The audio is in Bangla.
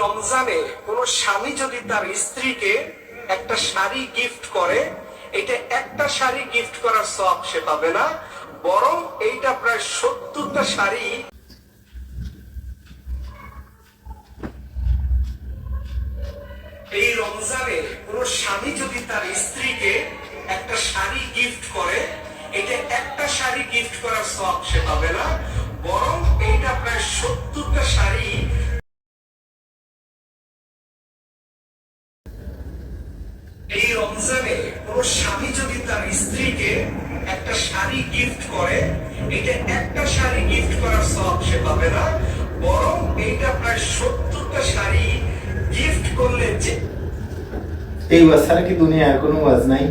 রমজানে কোন স্বামী যদি তার স্ত্রীকে একটা শাড়ি গিফট করে, এটা একটা শাড়ি গিফট করার সব সে পাবে না, বরং এইটা প্রায় সত্তরটা শাড়ি এই রমজানে কোন স্বামী যদি তার স্ত্রীকে একটা শাড়ি গিফট করে, এটা একটা শাড়ি গিফট করার সব সে পাবে না এই রমজানে কোন স্বামী যদি তার স্ত্রীকে একটা শাড়ি গিফট করে, এটা একটা শাড়ি গিফট করার সব সে পাবে না, বরং এইটা প্রায় সত্তরটা শাড়ি গিফট করলে যে এই ছাড়া কি দুনিয়ার কোনো ওয়াজ নাই?